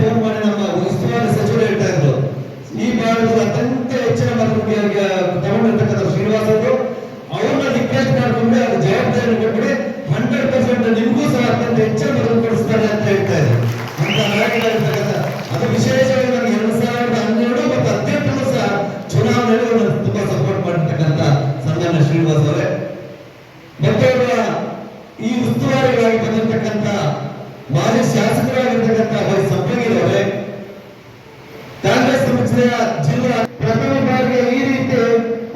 Phone ಮಾಡಿ ನಮ್ಮ ಉಸ್ತುವಾರಿ ಸಚಿವರು ಹೇಳ್ತಾ ಇದ್ರು. ಈ ಭಾಗದ ಅತ್ಯಂತ ಹೆಚ್ಚಿನ ಮತಕ್ಕೆ ತಗೊಂಡಿರ್ತಕ್ಕಂಥ ಶ್ರೀನಿವಾಸ್ ಅವರು, ಅವ್ರನ್ನ ರಿಕ್ವೆಸ್ಟ್ ಮಾಡಿಕೊಂಡು ಅದು ಜವಾಬ್ದಾರಿ ಕೊಟ್ಬಿಡಿ ಹಂಡ್ರೆಡ್ ಪರ್ಸೆಂಟ್ ನಿಮಗೂ ಸಹ ಅತ್ಯಂತ ಹೆಚ್ಚಿನ ಮತ ಕೊಡಿಸ್ತಾರೆ ಅಂತ ಹೇಳ್ತಾ ಅಂತ ನಾಯಕರಾಗಿರ್ತಕ್ಕಂಥ ಅದು ವಿಶೇಷವಾಗಿ ನನಗೆ ಎರಡ್ ಸಾವಿರದ ಹನ್ನೆರಡು ಮತ್ತು ಹದಿನೆಂಟು ಸಹ ಚುನಾವಣೆಯಲ್ಲಿ ಅವ್ರನ್ನ ತುಂಬಾ ಸಪೋರ್ಟ್ ಮಾಡಿರ್ತಕ್ಕಂಥ ಸನ್ಮಾನ್ಯ ಶ್ರೀನಿವಾಸ್ ಅವರೇ ಮತ್ತೆ ಅವರ ಈ ಉಸ್ತುವಾರಿಗಳಾಗಿ ಬಂದಿರತಕ್ಕಂಥ ಮಾಜಿ ಶಾಸಕರಾಗಿರ್ತಕ್ಕಂಥ ವೈ ಸಬ್ಬಗಿರವರೇ ಕಾಂಗ್ರೆಸ್ ಪಕ್ಷದ ಜಿಲ್ಲಾ ಪ್ರಥಮ ಬಾರಿಗೆ ಈ ರೀತಿ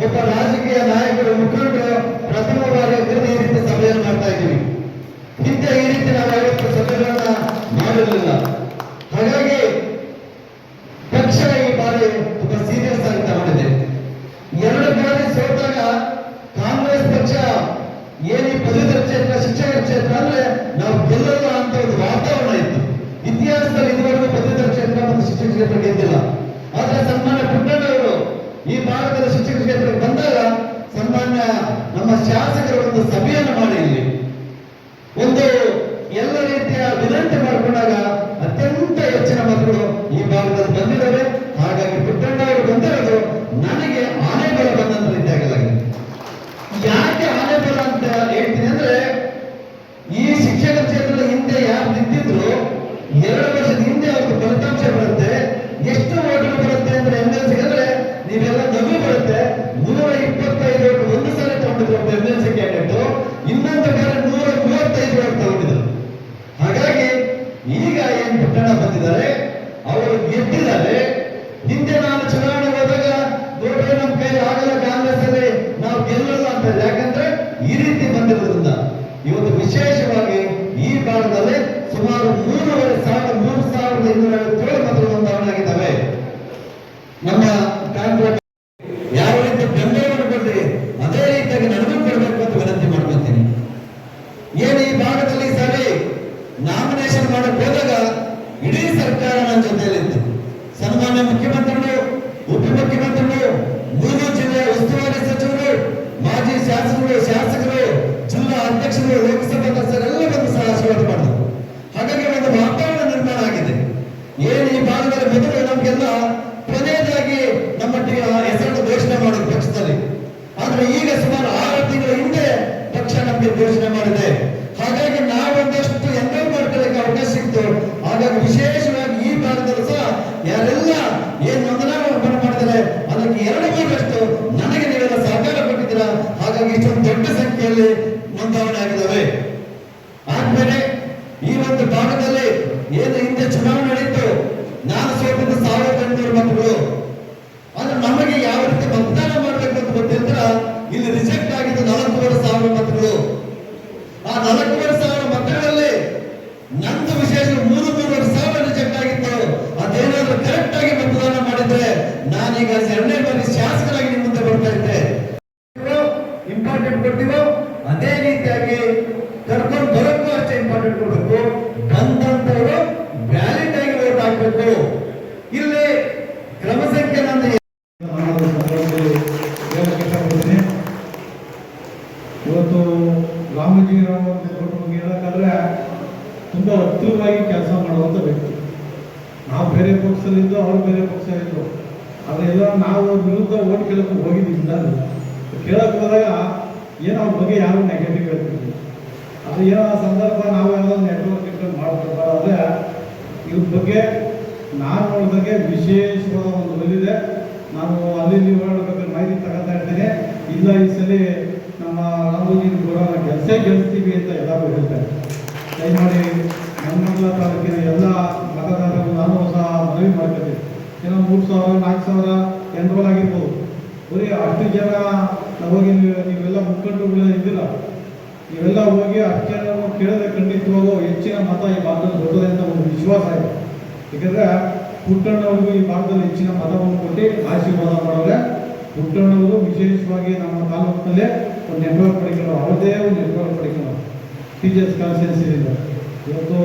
ಒಬ್ಬ ರಾಜಕೀಯ ನಾಯಕರು ಮುಖಂಡರು ಪ್ರಥಮ ಬಾರಿಗೆ ಈ ರೀತಿ ಸಭೆಯನ್ನು ಮಾಡ್ತಾ ಇದ್ದೀವಿ ಹಿಂದೆ ಈ ರೀತಿ ನಾವು ಯಾವತ್ತು ಸಭೆಗಳನ್ನ ಮಾಡಿರಲಿಲ್ಲ ಹಾಗಾಗಿ ಪಕ್ಷ ಈ ಬಾರಿ ತುಂಬಾ ಸೀರಿಯಸ್ ಆಗಿ ತಗೊಂಡಿದೆ ಎರಡು ಬಾರಿ ಸೋತಾಗ ಕಾಂಗ್ರೆಸ್ ಪಕ್ಷ ಏನ್ ಈ ಪದವೀಧರ ಕ್ಷೇತ್ರ ಶಿಕ್ಷಣ ಕ್ಷೇತ್ರ ಅಂದ್ರೆ ನಾವು ಗೆಲ್ಲಲ್ಲ ಅಂತ ಒಂದು ವಾತಾವರಣ ಇತ್ತು ಇತಿಹಾಸದಲ್ಲಿ ಇದುವರೆಗೂ ಪದವೀಧರ ಕ್ಷೇತ್ರ ಮತ್ತು ಶಿಕ್ಷಣ ಕ್ಷೇತ್ರ ಗೆದ್ದಿಲ್ಲ ಆದ್ರೆ ಸನ್ಮಾನ್ಯ ಪುಟ್ಟಣ್ಣವರು ಈ ಭಾಗದ ಶಿಕ್ಷಣ ಕ್ಷೇತ್ರಕ್ಕೆ ಬಂದಾಗ ಸನ್ಮಾನ್ಯ ನಮ್ಮ ಶಾಸಕರ ಒಂದು ಸಭೆಯನ್ನು ಮಾಡಿ ಇಲ್ಲಿ. ಒಂದು ಎಲ್ಲ ರೀತಿಯ ವಿನಂತಿ ಮಾಡಿಕೊಂಡಾಗ ಅತ್ಯಂತ ಹೆಚ್ಚಿನ ಮಕ್ಕಳು ಈ ಭಾಗದಲ್ಲಿ ಬಂದಿದ್ದಾರೆ ಹಾಗಾಗಿ ಪುಟ್ಟಣ್ಣ ಅವರು ಬಂದಿರೋದು ನನಗೆ ಆನೆ ಬಲ ಬಂದಂತ ರೀತಿಯಾಗಲಾಗಿದೆ ಯಾಕೆ ಆನೆ ಬಲ ಅಂತ ಹೇಳ್ತೀನಿ ಅಂದ್ರೆ, ಈ ಶಿಕ್ಷಣ ಕ್ಷೇತ್ರದ ಹಿಂದೆ ಯಾರು ನಿಂತಿದ್ರು, ಎರಡು ವರ್ಷದ ಹಿಂದೆ ಅವ್ರಿಗೆ ಫಲಿತಾಂಶ ಬರುತ್ತೆ. ಎಷ್ಟು ಓಟು ಬರುತ್ತೆ ಅಂದ್ರೆ ಎಂ ಎಲ್ ಸಿ ಅಂದ್ರೆ ನೀವೆಲ್ಲ ನಗು ಬರುತ್ತೆ. ನೂರ ಇಪ್ಪತ್ತೈದು ಓಟು ಒಂದು ಸಲ ತಗೊಂಡಿದ್ರು ಒಬ್ಬ ಎಂ ಎಲ್ ಸಿ ಕ್ಯಾಂಡಿಡೇಟ್ ಇನ್ನೊಂದು ಬಾರಿ ನೂರ ಮೂವತ್ತೈದು ಓಟು ತಗೊಂಡಿದ್ರು ಹಾಗಾಗಿ ಈಗ ಏನ್ ಪುಟ್ಟಣ ಬಂದಿದ್ದಾರೆ ಅವರು ಗೆದ್ದಿದ್ದಾರೆ ಹಿಂದೆ ನಾನು ಚುನಾವಣೆ ಹೋದಾಗ ನೋಡ್ರಿ ನಮ್ಮ ಕೈ ಆಗಲ್ಲ ಕಾಂಗ್ರೆಸ್ ಅಲ್ಲಿ ನಾವು ಗೆಲ್ಲಲ್ಲ ಅಂತ ಹೇಳಿ. ಯಾಕಂದ್ರೆ ಈ ರೀತಿ ಬಂದಿರೋದ್ರಿಂದ ಇವತ್ತು ವಿಶೇಷವಾಗಿ ಈ ಭಾಗದಲ್ಲಿ ಸುಮಾರು ಮೂರುವರೆ ಸಾವಿರ ಮೂರು ಸಾವಿರದ ಇನ್ನೂರ ಐವತ್ತೇಳು ಮತಗಳು ನೋಂದಣಿ ಆಗಿದ್ದಾವೆ ನಮ್ಮ ಕಾಂಗ್ರೆಸ್ ಯಾವ ರೀತಿ ಬೆಂಬಲವನ್ನು ಕೊಡ್ರಿ ಅದೇ ರೀತಿಯಾಗಿ ನಡೆದು ಕೊಡಬೇಕು ಅಂತ ವಿನಂತಿ ಮಾಡ್ಕೊತೀನಿ ಏನು ಈ ಭಾಗದಲ್ಲಿ ಸರಿ ನಾಮಿನೇಷನ್ ಮಾಡಕ್ ಹೋದಾಗ ಇಡೀ ಸರ್ಕಾರ ನನ್ನ ಜೊತೆಯಲ್ಲಿತ್ತು ಸನ್ಮಾನ್ಯ ಮುಖ್ಯಮಂತ್ರಿಗಳು ಉಪಮುಖ್ಯಮಂತ್ರಿಗಳು ಮೂರು ಜಿಲ್ಲೆಯ ಉಸ್ತುವಾರಿ ಸಚಿವರು ಮಾಜಿ ಶಾಸಕರು ಶಾಸಕರು ಅಧ್ಯಕ್ಷರು ಲೋಕಸಭಾ ಸದಸ್ಯರೆಲ್ಲ ಬಂದು ಸಹ ಆಶೀರ್ವಾದ ಮಾಡಿದ್ರು ಹಾಗಾಗಿ ಒಂದು ವಾತಾವರಣ ನಿರ್ಮಾಣ ಆಗಿದೆ. ಏನು ಈ ಭಾಗದಲ್ಲಿ ಮೊದಲು ನಮಗೆಲ್ಲ ಕೊನೆಯದಾಗಿ ನಮ್ಮ ಹೆಸರನ್ನು ಘೋಷಣೆ ಮಾಡಿದ್ರು ಪಕ್ಷದಲ್ಲಿ. ಆದ್ರೆ ಈಗ ಸುಮಾರು ಆರು ತಿಂಗಳ ಹಿಂದೆ ಪಕ್ಷ ನಮಗೆ ಘೋಷಣೆ ಮಾಡಿದೆ. ಹಾಗಾಗಿ ನಾವೊಂದಷ್ಟು ಎಂಜಾಯ್ ಮಾಡ್ಕೊಳ್ಳಕ್ಕೆ ಅವಕಾಶ ಸಿಕ್ತು. ಹಾಗಾಗಿ ವಿಶೇಷವಾಗಿ ಈ ಭಾಗದಲ್ಲಿ ಸಹ ಯಾರೆಲ್ಲ ಏನ್ ನೋಂದಣಿ ಮಾಡಿದರೆ ಅದಕ್ಕೆ ಎರಡು ಮೂರಷ್ಟು ನನಗೆ ನೀವೆಲ್ಲ ಸಹಕಾರ ಕೊಟ್ಟಿದ್ದೀರಾ? ಹಾಗಾಗಿ ಇಷ್ಟೊಂದು ದೊಡ್ಡ ಸಂಖ್ಯೆಯಲ್ಲಿ ತುಂಬ ಕೆಲಸ ಮಾಡುವಂಥ ವ್ಯಕ್ತಿ. ನಾವು ಬೇರೆ ಪಕ್ಷದಲ್ಲಿದ್ದು ಅವ್ರು ಬೇರೆ ಪಕ್ಷದಲ್ಲಿದ್ದು ಅದೆಲ್ಲ ನಾವು ವಿರುದ್ಧ ಓಟ್ ಕೇಳೋಕ್ಕೆ ಹೋಗಿದ್ದೀವಿ ನಾನು ಕೇಳಕ್ಕೆ ಹೋದಾಗ ಏನೋ ಅವ್ರ ಬಗ್ಗೆ ಯಾರು ನೆಗೆಟಿವ್ ಹೇಳ್ತಿದ್ವಿ ಅದು ಏನೋ ಆ ಸಂದರ್ಭ ನಾವೆಲ್ಲ ನೆಟ್ವರ್ಕ್ ಮಾಡ್ತಾರೆ ಆದರೆ ಇದ್ರ ಬಗ್ಗೆ ನಾನು ನೋಡಿದಾಗೆ ವಿಶೇಷವಾದ ಒಂದು ಬಂದಿದೆ ನಾನು ಅಲ್ಲಿ ನೀವು ಮಾಹಿತಿ ತಗೋತಾ ಇರ್ತೇನೆ. ಇಲ್ಲ ಈ ಸಲ ನಮ್ಮ ರಾಮೋಜಿ ಬರೋ ಕೆಲಸ ಗೆಲ್ಸ್ತೀವಿ ಅಂತ ಎಲ್ಲರೂ ಹೇಳ್ತಾರೆ ದಯಮಾಡಿ ನಮ್ಮಲ್ಲ ತಾಲೂಕಿನ ಎಲ್ಲ ಮತದಾರರು ನಾನು ಸಹ ಮನವಿ ಮಾಡ್ತೇನೆ. ಏನೋ ಮೂರು ಸಾವಿರ, ನಾಲ್ಕು ಸಾವಿರ ಎನ್ರೋಲ್ ಆಗಿರ್ಬೋದು. ಬರೀ ಅಷ್ಟು ಜನ ಹೋಗಿ ನೀವು ನೀವೆಲ್ಲ ಮುಖಂಡರುಗಳು ಇದ್ದಿಲ್ಲ ನೀವೆಲ್ಲ ಹೋಗಿ ಅಷ್ಟು ಜನ ಕೇಳಿದ್ರೆ ಖಂಡಿತವಾಗೂ ಹೆಚ್ಚಿನ ಮತ ಈ ಭಾಗದಲ್ಲಿ ಬರ್ತದೆ ಅಂತ ಒಂದು ವಿಶ್ವಾಸ ಇದೆ. ಏಕೆಂದ್ರೆ ಪುಟ್ಟಣ್ಣವ್ರಿಗೂ ಈ ಭಾಗದಲ್ಲಿ ಹೆಚ್ಚಿನ ಮತವನ್ನು ಕೊಟ್ಟು ಆಶೀರ್ವಾದ ಮಾಡಿದ್ರೆ ಪುಟ್ಟಣ್ಣವರು ವಿಶೇಷವಾಗಿ ನಮ್ಮ ತಾಲೂಕಿನಲ್ಲೇ ಒಂದು ನೆಟ್ವರ್ಕ್ ಪಡಿಕೊಳ್ಳೋ ಅವರದೇ ಒಂದು ನೆಟ್ವರ್ಕ್ ಪಡಿಕೊಳ್ಳೋ ಟೀಚರ್ಸ್ ಕಾನ್ಸ್ಟಿಟ್ಯೂನ್ಸಿಲಿಂದ ಇವತ್ತು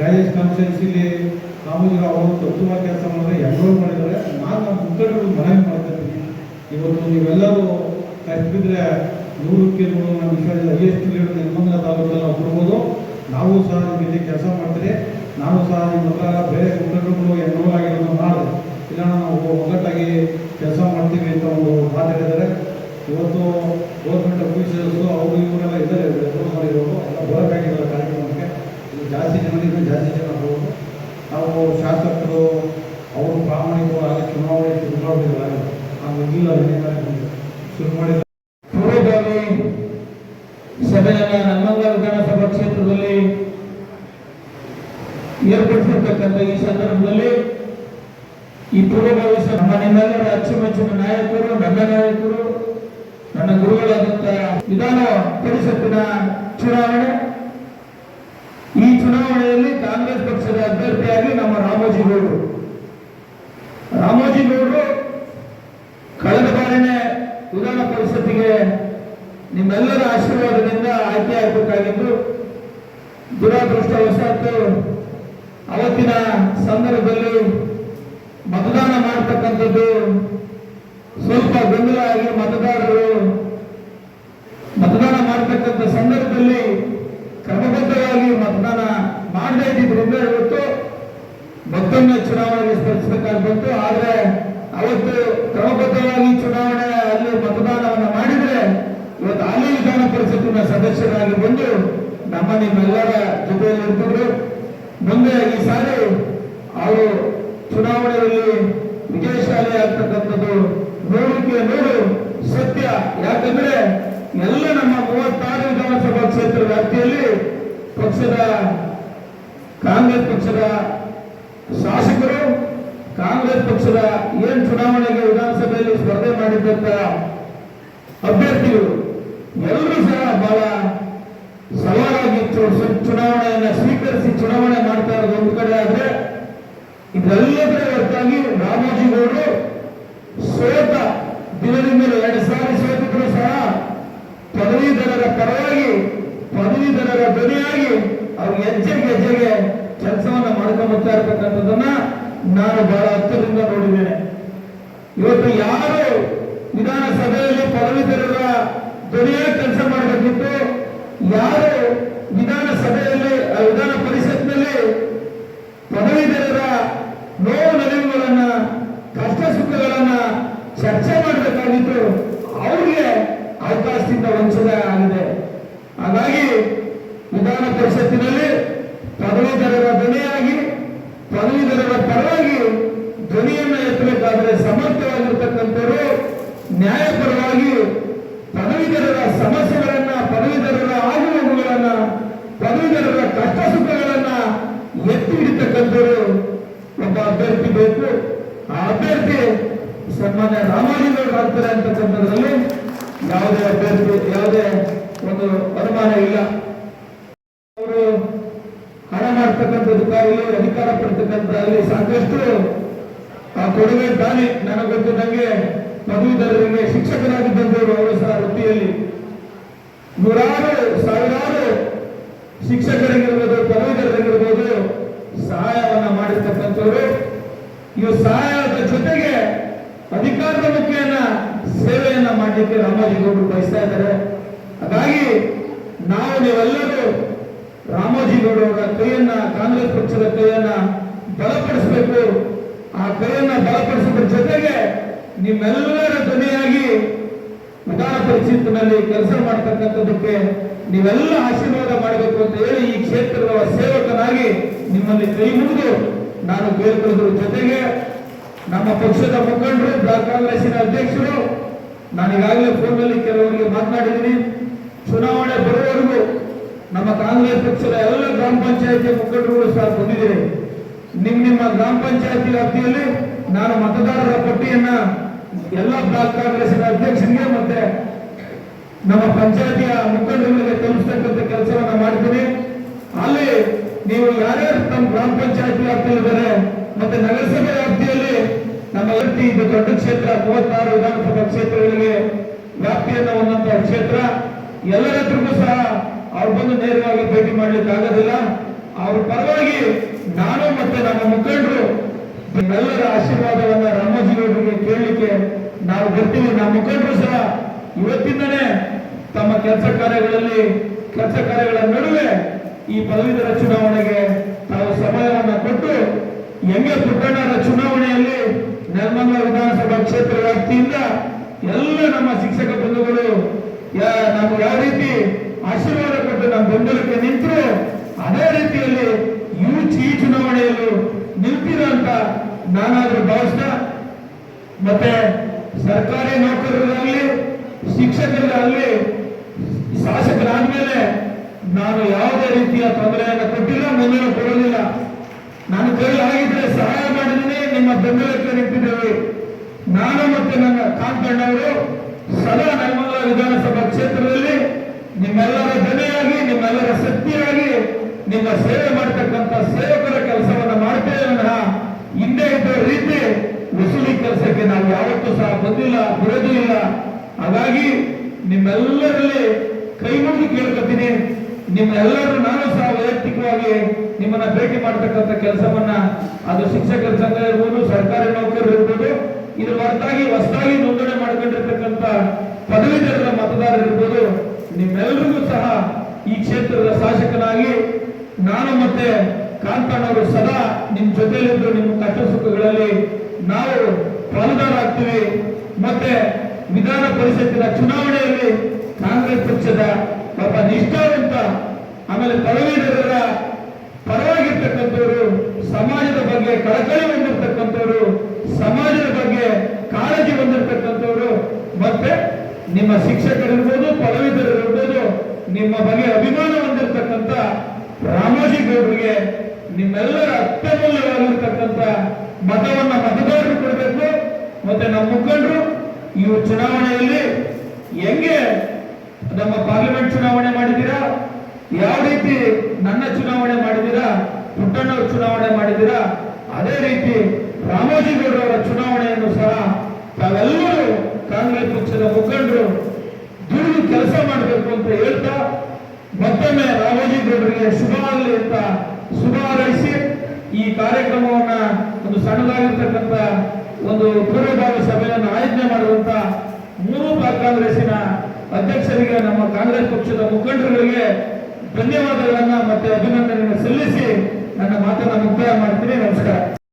ರಾಜೇಶ್ ಕಾನ್ಸ್ಟೆನ್ಸಿಲಿ ಸಾಮೂಹಿಕ ಅವರು ಉತ್ತಮ ಕೆಲಸ ಮಾಡಿದ್ರೆ ಎಲ್ಲರೂ ಮಾಡಿದ್ದಾರೆ. ನಾನು ನಮ್ಮ ಮುಖಂಡರು ಮನವಿ ಮಾಡ್ತಿದ್ದೀನಿ ಇವತ್ತು ನೀವೆಲ್ಲರೂ ಕಲ್ಪಿದ್ರೆ ನೂರಕ್ಕೆ ನೂರು ನಮ್ಮ ವಿಷಯದಲ್ಲಿ ಎಷ್ಟು ಲೀಡರ್ ನಿರ್ಮಂಗಲ ತಾಲೂಕಲ್ಲಿ ನಾವು ನಾವು ಸಹ ನಿಮ್ಮ ಜೊತೆ ಕೆಲಸ ಮಾಡ್ತೀರಿ. ನಾನು ಸಹ ನಿಮ್ಮ ಮಕ್ಕಳ ಬೇರೆ ಮುಖಂಡರುಗಳು ಎನ್ರೋಲ್ ಆಗಿರೋದನ್ನು ಮಾಡಿದೆ. ಇಲ್ಲ ನಾವು ಒಗ್ಗಟ್ಟಾಗಿ ಕೆಲಸ ಮಾಡ್ತೀವಿ ಅಂತ ಒಂದು ಮಾತಾಡಿದ್ದಾರೆ ಇವತ್ತು ಗೌರ್ಮೆಂಟ್ ಆಫೀಸರ್ಸು ಅವರು ಇವರೆಲ್ಲ ಇದ್ದಾರೆ. ಎಲ್ಲ ಬರೋಕ್ಕಾಗಿಲ್ಲ ಕಾರ್ಯಕ್ರಮ. ಶಾಸಕರು, ಅವರು ಪ್ರಾಮಾಣಿಕರು ಆಗ ಚುನಾವಣೆ ಶುರು ಮಾಡಿಲ್ಲ ನಾವು ಇಲ್ಲ ಶುರು ಮಾಡಿದ ಪೂರ್ವಭಾವಿ ಸಭೆಯನ್ನು ನಮ್ಮಂಗ ವಿಧಾನಸಭಾ ಕ್ಷೇತ್ರದಲ್ಲಿ ಏರ್ಪಡಿಸಿರ್ತಕ್ಕಂಥ ಈ ಸಂದರ್ಭದಲ್ಲಿ ಈ ಪೂರ್ವಭಾವಿ ನಿಮ್ಮೆಲ್ಲರ ಅಚ್ಚುಮೆಚ್ಚಿನ ನಾಯಕರು, ನನ್ನ ನಾಯಕರು, ನನ್ನ ಗುರುಗಳಾದಂತಹ ವಿಧಾನ ಪರಿಷತ್ತಿನ ಚುನಾವಣೆ ಚುನಾವಣೆಯಲ್ಲಿ ಕಾಂಗ್ರೆಸ್ ಪಕ್ಷದ ಅಭ್ಯರ್ಥಿಯಾಗಿ ನಮ್ಮ ರಾಮೋಜಿಗೌಡರು ರಾಮೋಜಿಗೌಡರು ಕಳೆದ ಬಾರಿನೇ ವಿಧಾನ ಪರಿಷತ್ತಿಗೆ ನಿಮ್ಮೆಲ್ಲರ ಆಶೀರ್ವಾದದಿಂದ ಆಯ್ಕೆ ಆಗಬೇಕಾಗಿದ್ದು ದುರಾದೃಷ್ಟವಶಾತ್ತು ಅವತ್ತಿನ ಸಂದರ್ಭದಲ್ಲಿ ಮತದಾನ ಮಾಡತಕ್ಕಂಥದ್ದು ಸ್ವಲ್ಪ ಗೊಂದಲ ಆಗಿ ಮತದಾರರು ಮತದಾನ ಮಾಡತಕ್ಕಂಥ ಸಂದರ್ಭದಲ್ಲಿ ಕ್ರಮಬದ್ಧವಾಗಿ ಮತದಾನ ಮಾಡದೇ ಇದ್ದಿದ್ರಿಂದ ಇವತ್ತು ಮತ್ತೊಮ್ಮೆ ಚುನಾವಣೆಗೆ ಸ್ಪರ್ಧಿಸಬೇಕಾಗಿ ಬಂತು. ಆದ್ರೆ ಅವತ್ತು ಕ್ರಮಬದ್ಧವಾಗಿ ಚುನಾವಣೆ ಅಲ್ಲಿ ಮತದಾನವನ್ನ ಮಾಡಿದ್ರೆ ಇವತ್ತು ಅಲ್ಲಿ ವಿಧಾನ ಪರಿಷತ್ತಿನ ಸದಸ್ಯರಾಗಿ ಬಂದು ನಮ್ಮ ನಿಮ್ಮೆಲ್ಲರ ಜೊತೆಯಲ್ಲಿ ಇರ್ತಿದ್ರು. ಮುಂದೆ ಈ ಸಾರಿ ಅವರು ಚುನಾವಣೆಯಲ್ಲಿ ವಿಜಯಶಾಲಿ ಆಗ್ತಕ್ಕಂಥದ್ದು ನೋಡಿಕೆ ನೋಡು ಸತ್ಯ. ಯಾಕಂದ್ರೆ ಎಲ್ಲ ನಮ್ಮ ಮೂವತ್ತಾರು ವಿಧಾನಸಭಾ ಕ್ಷೇತ್ರ ವ್ಯಾಪ್ತಿಯಲ್ಲಿ ಪಕ್ಷದ, ಕಾಂಗ್ರೆಸ್ ಪಕ್ಷದ ಶಾಸಕರು, ಕಾಂಗ್ರೆಸ್ ಪಕ್ಷದ ಏನ್ ಚುನಾವಣೆಗೆ ವಿಧಾನಸಭೆಯಲ್ಲಿ ಸ್ಪರ್ಧೆ ಮಾಡಿದ್ದಂತ ಅಭ್ಯರ್ಥಿಗಳು, ಎಲ್ಲರೂ ಸಹ ಬಹಳ ಸವಾಲಾಗಿ ಚುನಾವಣೆಯನ್ನ ಸ್ವೀಕರಿಸಿ ಚುನಾವಣೆ ಮಾಡ್ತಾ ಇರೋದು ಒಂದು ಕಡೆ ಆದ್ರೆ ಇದೆಲ್ಲದರ ಹೊರತಾಗಿ ರಾಮೋಜಿಗೌಡರು ಸೋತ ದಿನದಿಂದಲೂ ಎರಡು ಸಾರಿ ಸೋತಿದ್ರು ಸಹ ಪದವೀಧರರ ಪರವಾಗಿ, ಪದವೀಧರರ ಧ್ವನಿಯಾಗಿ ಅವ್ರು ಹೆಜ್ಜೆ ಹೆಜ್ಜೆಗೆ ಕೆಲಸವನ್ನ ಮಾಡ್ಕೊಂಡ್ತಾ ಇರ್ತಕ್ಕಂಥದ್ದನ್ನ ನಾನು ಬಹಳ ಹತ್ತಿರದಿಂದ ನೋಡಿದ್ದೇನೆ. ಇವತ್ತು ಯಾರು ವಿಧಾನಸಭೆಯಲ್ಲಿ ಪದವೀಧರರ ಧ್ವನಿಯಾಗಿ ಕೆಲಸ ಮಾಡಬೇಕಿತ್ತು, ಯಾರು ವಿಧಾನಸಭೆಯಲ್ಲಿ ಆ ವಿಧಾನ ಪರಿಷತ್ನಲ್ಲಿ ಪದವೀಧರರ ನೋವು ನಲಿವುಗಳನ್ನ ಕಷ್ಟ ಸುಖಗಳನ್ನ ಚರ್ಚೆ ಮಾಡಬೇಕಾಗಿತ್ತು ಅವ್ರಿಗೆ ಅವಕಾಶದಿಂದ ವಂಚನೆ ಆಗಿದೆ ಹಾಗಾಗಿ ವಿಧಾನ ಪರಿಷತ್ತಿನಲ್ಲಿ ಪದವೀಧರರ ಧ್ವನಿಯಾಗಿ, ಪದವೀಧರರ ಪರವಾಗಿ ಧ್ವನಿಯನ್ನು ಎತ್ತಬೇಕಾದ್ರೆ ಸಮರ್ಥವಾಗಿರ್ತಕ್ಕಂಥವರು ನ್ಯಾಯಪರವಾಗಿ ಪದವೀಧರರ ಸಮಸ್ಯೆಗಳನ್ನ, ಪದವೀಧರರ ಆಗುಹೋಗುಗಳನ್ನ, ಪದವೀಧರರ ಕಷ್ಟ ಸುಖಗಳನ್ನ ಎತ್ತಿ ಹಿಡಿತಕ್ಕಂಥವರು ಒಬ್ಬ ಅಭ್ಯರ್ಥಿ ಬೇಕು. ಆ ಅಭ್ಯರ್ಥಿ ಸನ್ಮಾನ್ಯ ರಾಮಾಜಿಗೌಡರು ಆಗ್ತಾರೆ ಅಂತಕ್ಕಂಥದ್ರಲ್ಲಿ ಯಾವುದೇ ಅಭ್ಯರ್ಥಿ, ಯಾವುದೇ ಒಂದು ಅನುಮಾನ ಇಲ್ಲ ಅವರು ಹಣ ಮಾಡ್ತಕ್ಕಂಥದ್ದಕ್ಕಾಗಲಿ ಅಧಿಕಾರ ಅಲ್ಲಿ ಸಾಕಷ್ಟು, ಆ ಕೊಡುಗೆ ದಾನಿ ನನಗೆ ಗೊತ್ತಿದ್ದಂಗೆ ಪದವೀಧರರಿಗೆ ಶಿಕ್ಷಕರಾಗಿದ್ದಂಥವರು ಅವರು ಸಹ ವೃತ್ತಿಯಲ್ಲಿ. ನೂರಾರು, ಸಾವಿರಾರು ಶಿಕ್ಷಕರಿಗಿರ್ಬೋದು, ಪದವೀಧರರಿಗಿರ್ಬೋದು ಸಹಾಯವನ್ನ ಮಾಡಿರ್ತಕ್ಕಂಥವ್ರು. ಇವು ಸಹಾಯದ ಜೊತೆಗೆ ಅಧಿಕಾರದ ಮುಖ್ಯನ ಸೇವೆಯನ್ನ ಮಾಡಲಿಕ್ಕೆ ರಾಮಾಜಿಗೌಡರು ಬಯಸ್ತಾ ಇದ್ದಾರೆ. ಹಾಗಾಗಿ ನಾವು ನೀವೆಲ್ಲರೂ ರಾಮೋಜಿಗೌಡರ ಕೈಯನ್ನ ಕಾಂಗ್ರೆಸ್ ಪಕ್ಷದ ಕೈಯನ್ನ ಬಲಪಡಿಸಬೇಕು. ಆ ಕೈಯನ್ನ ಬಲಪಡಿಸುವುದರ ಜೊತೆಗೆ ನಿಮ್ಮೆಲ್ಲರ ಧ್ವನಿಯಾಗಿ ವಿಧಾನ ಪರಿಷತ್ತಿನಲ್ಲಿ ಕೆಲಸ ಮಾಡತಕ್ಕಂಥದ್ದಕ್ಕೆ ನೀವೆಲ್ಲ ಆಶೀರ್ವಾದ ಮಾಡಬೇಕು ಅಂತ ಹೇಳಿ ಈ ಕ್ಷೇತ್ರದ ಸೇವಕನಾಗಿ ನಿಮ್ಮಲ್ಲಿ ಕೈ ಮುಗಿದು ನಾನು ಕೇಳ್ಕೊಳ್ಳೋದ್ರ ಜೊತೆಗೆ ನಮ್ಮ ಪಕ್ಷದ ಮುಖಂಡರು, ಬ್ಲಾಕ್ ಕಾಂಗ್ರೆಸ್ಸಿನ ಅಧ್ಯಕ್ಷರು ನಾನು ಈಗಾಗಲೇ ಫೋನ್ನಲ್ಲಿ ಕೆಲವರಿಗೆ ಮಾತನಾಡಿದ್ದೀನಿ. ಚುನಾವಣೆ ಬರುವವರೆಗೂ ನಮ್ಮ ಕಾಂಗ್ರೆಸ್ ಪಕ್ಷದ ಎಲ್ಲ ಗ್ರಾಮ ಪಂಚಾಯತಿ ಮುಖಂಡರುಗಳು ಸಹ ಬಂದಿದ್ದೇವೆ ನಿಮ್ಮ ನಿಮ್ಮ ಗ್ರಾಮ ಪಂಚಾಯತಿ ವ್ಯಾಪ್ತಿಯಲ್ಲಿ ನಾನು ಮತದಾರರ ಪಟ್ಟಿಯನ್ನ ಎಲ್ಲ ಬ್ಲಾಕ್ ಕಾಂಗ್ರೆಸ್ನ ಅಧ್ಯಕ್ಷರಿಗೆ ಮತ್ತೆ ನಮ್ಮ ಪಂಚಾಯತಿಯ ಮುಖಂಡರುಗಳಿಗೆ ತಲುಪಿಸ್ತಕ್ಕಂಥ ಕೆಲಸವನ್ನ ಮಾಡ್ತೀನಿ ಅಲ್ಲಿ ನೀವು ಯಾರ್ಯಾರು ತಮ್ಮ ಗ್ರಾಮ ಪಂಚಾಯತಿ ವ್ಯಾಪ್ತಿಯಲ್ಲಿದ್ದಾರೆ ಮತ್ತೆ ನಗರಸಭೆ ವ್ಯಾಪ್ತಿಯಲ್ಲಿ ನಮ್ಮ ವ್ಯಕ್ತಿ ಇದು ದೊಡ್ಡ ಕ್ಷೇತ್ರ, ಮೂವತ್ತಾರು ವಿಧಾನಸಭಾ ಕ್ಷೇತ್ರಗಳಿಗೆ ವ್ಯಾಪ್ತಿಯನ್ನು ಹೊಂದಂತಹ ಕ್ಷೇತ್ರ. ಎಲ್ಲರ ಸಹ ನೇರವಾಗಿ ಭೇಟಿ ಮಾಡ್ಲಿಕ್ಕೆ ಆಗೋದಿಲ್ಲ. ಅವ್ರ ಪರವಾಗಿ ನಾನು ಮತ್ತೆ ನಮ್ಮ ಮುಖಂಡರು ಎಲ್ಲರ ಆಶೀರ್ವಾದವನ್ನ ರಾಮೋಜಿಗೌಡರಿಗೆ ಕೇಳಲಿಕ್ಕೆ ನಾವು ಬರ್ತೀವಿ. ನಮ್ಮ ಮುಖಂಡರು ಸಹ ಇವತ್ತಿಂದನೇ ತಮ್ಮ ಕೆಲಸ ಕಾರ್ಯಗಳಲ್ಲಿ, ಕೆಲಸ ಕಾರ್ಯಗಳ ನಡುವೆ ಈ ಪದವೀಧರ ಚುನಾವಣೆಗೆ ತಾವು ಸಮಯವನ್ನು ಕೊಟ್ಟು ಹೆಂಗೆ ಪುಟ್ಟಣ್ಣರ ಚುನಾವಣೆಯಲ್ಲಿ ನೆಲಮಂಗಲ ವಿಧಾನಸಭಾ ಕ್ಷೇತ್ರ ವ್ಯಾಪ್ತಿಯಿಂದ ಎಲ್ಲ ನಮ್ಮ ಶಿಕ್ಷಕ ಬಂಧುಗಳು ನಾವು ಯಾವ ರೀತಿ ಆಶೀರ್ವಾದ ಕೊಟ್ಟು ನಮ್ಮ ಬೆಂಬಲಕ್ಕೆ ನಿಂತರು ಅದೇ ರೀತಿಯಲ್ಲಿ ಈ ಚುನಾವಣೆಯಲ್ಲೂ ನಿಂತಿರುವಂತ ನಾನಾದ್ರೂ ಭಾವಿಸ್ತಾ, ಮತ್ತೆ ಸರ್ಕಾರಿ ನೌಕರರಾಗಲಿ, ಶಿಕ್ಷಕರಾಗಲಿ, ಶಾಸಕರಾದ್ಮೇಲೆ ನಾನು ಯಾವುದೇ ರೀತಿಯ ತೊಂದರೆಯನ್ನು ಕೊಟ್ಟಿಲ್ಲ ಮುಂದೆ ಕೊಡೋದಿಲ್ಲ ನಾನು ಕೈ ಆಗಿದ್ರೆ ಸಹಾಯ ಮಾಡಿದ್ದೀನಿ ನಿಮ್ಮ ಬೆಂಬಲಕ್ಕೆ ನಿಂತಿದ್ದೇವೆ. ನಾನು ಮತ್ತೆ ನನ್ನ ಕಾಂತಣ್ಣವರು ಸದಾ ನರ್ಮಲ ವಿಧಾನಸಭಾ ಕ್ಷೇತ್ರದಲ್ಲಿ ನಿಮ್ಮೆಲ್ಲರ ಧ್ವನಿಯಾಗಿ, ನಿಮ್ಮೆಲ್ಲರ ಶಕ್ತಿಯಾಗಿ, ನಿಮ್ಮ ಸೇವೆ ಮಾಡ್ತಕ್ಕಂಥ ಸೇವಕರ ಕೆಲಸವನ್ನು ಮಾಡ್ತೇವೆ ವಿನಃ ಹಿಂದೆ ಇದ್ದ ರೀತಿ ವಸೂಲಿ ಕೆಲಸಕ್ಕೆ ನಾವು ಯಾವತ್ತೂ ಸಹ ಬಂದಿಲ್ಲ, ಬರೋದೂ ಇಲ್ಲ. ಹಾಗಾಗಿ ನಿಮ್ಮೆಲ್ಲರಲ್ಲಿ ಕೈ ಕೇಳ್ಕೊತೀನಿ. ನಿಮ್ಮೆಲ್ಲರೂ ನಾನು ಸಹ ವೈಯಕ್ತಿಕವಾಗಿ ನಿಮ್ಮನ್ನ ಭೇಟಿ ಮಾಡತಕ್ಕಂಥ ಕೆಲಸವನ್ನ ಅದು ಶಿಕ್ಷಕರ ಸಂಘ ಇರ್ಬೋದು, ಸರ್ಕಾರಿ ನೌಕರರು ಇರ್ಬೋದು, ಇದ್ರ ಹೊರತಾಗಿ ಹೊಸದಾಗಿ ನೋಂದಣಿ ಮಾಡ್ಕೊಂಡಿರ್ತಕ್ಕಂಥ ಪದವೀಧರರ ಮತದಾರರು ಇರ್ಬೋದು ನಿಮ್ಮೆಲ್ಲರಿಗೂ ಸಹ ಈ ಕ್ಷೇತ್ರದ ಶಾಸಕನಾಗಿ ನಾನು ಮತ್ತೆ ಕಾಂತಣ್ಣವರು ಸದಾ ನಿಮ್ ಜೊತೆಯಲ್ಲಿದ್ದು ನಿಮ್ಮ ಕಷ್ಟ ಸುಖಗಳಲ್ಲಿ ನಾವು ಪಾಲುದಾರಾಗ್ತೀವಿ. ಮತ್ತೆ ವಿಧಾನ ಪರಿಷತ್ತಿನ ಚುನಾವಣೆಯಲ್ಲಿ ಕಾಂಗ್ರೆಸ್ ಪಕ್ಷದ ಒಬ್ಬ ನಿಷ್ಠಾವಂತ, ಆಮೇಲೆ ಪದವೀಧರರ ಪರವಾಗಿರ್ತಕ್ಕಂಥವರು, ಸಮಾಜದ ಬಗ್ಗೆ ಕಳಕಳಿ ಹೊಂದಿರತಕ್ಕಂಥವ್ರು, ಸಮಾಜದ ಬಗ್ಗೆ ಕಾಳಜಿ ಹೊಂದಿರತಕ್ಕಂಥವ್ರು, ಮತ್ತೆ ನಿಮ್ಮ ಶಿಕ್ಷಕರಿರ್ಬೋದು, ಪದವೀಧರರಿರ್ಬೋದು, ನಿಮ್ಮ ಬಗ್ಗೆ ಅಭಿಮಾನ ಹೊಂದಿರತಕ್ಕಂಥ ರಾಮೋಜಿ ಗೌಡರಿಗೆ ನಿಮ್ಮೆಲ್ಲರ ಅತ್ಯಮೂಲ್ಯವಾಗಿರ್ತಕ್ಕಂಥ ಮತವನ್ನ ಮತದಾರರು ಕೊಡಬೇಕು. ಮತ್ತೆ ನಮ್ಮ ಮುಖಂಡರು ಈ ಚುನಾವಣೆಯಲ್ಲಿ ಹೆಂಗೆ ನಮ್ಮ ಪಾರ್ಲಿಮೆಂಟ್ ಚುನಾವಣೆ ಮಾಡಿದ್ದೀರಾ? ಯಾವ ರೀತಿ ನನ್ನ ಚುನಾವಣೆ ಮಾಡಿದ್ದೀರಾ? ಪುಟ್ಟಣ್ಣವ್ರ ಚುನಾವಣೆ ಮಾಡಿದ್ದೀರಾ? ಅದೇ ರೀತಿ ರಾಮೋಜಿ ಗೌಡರವರ ಚುನಾವಣೆಯನ್ನು ಸಹ ತಾವೆಲ್ಲರೂ ಕಾಂಗ್ರೆಸ್ ಪಕ್ಷದ ಮುಖಂಡರು ದುಡಿದು ಕೆಲಸ ಮಾಡಬೇಕು ಅಂತ ಹೇಳ್ತಾ ಮತ್ತೊಮ್ಮೆ ರಾಮೋಜಿ ಗೌಡರಿಗೆ ಶುಭ ಆಗಲಿ ಅಂತ ಶುಭ ಹಾರೈಸಿ ಈ ಕಾರ್ಯಕ್ರಮವನ್ನ ಒಂದು ಸಣ್ಣದಾಗಿರ್ತಕ್ಕಂಥ ಒಂದು ಪೂರ್ವಭಾವಿ ಸಭೆಯನ್ನು ಆಯೋಜನೆ ಮಾಡುವಂತ ಮೂರು ಬ್ಲಾಕ್ ಕಾಂಗ್ರೆಸ್ಸಿನ ಅಧ್ಯಕ್ಷರಿಗೆ, ನಮ್ಮ ಕಾಂಗ್ರೆಸ್ ಪಕ್ಷದ ಮುಖಂಡರುಗಳಿಗೆ ಧನ್ಯವಾದಗಳನ್ನ ಮತ್ತೆ ಅಭಿನಂದನೆಯನ್ನು ಸಲ್ಲಿಸಿ ನನ್ನ ಮಾತನ್ನ ಮುಕ್ತಾಯ ಮಾಡ್ತೀನಿ. ನಮಸ್ಕಾರ.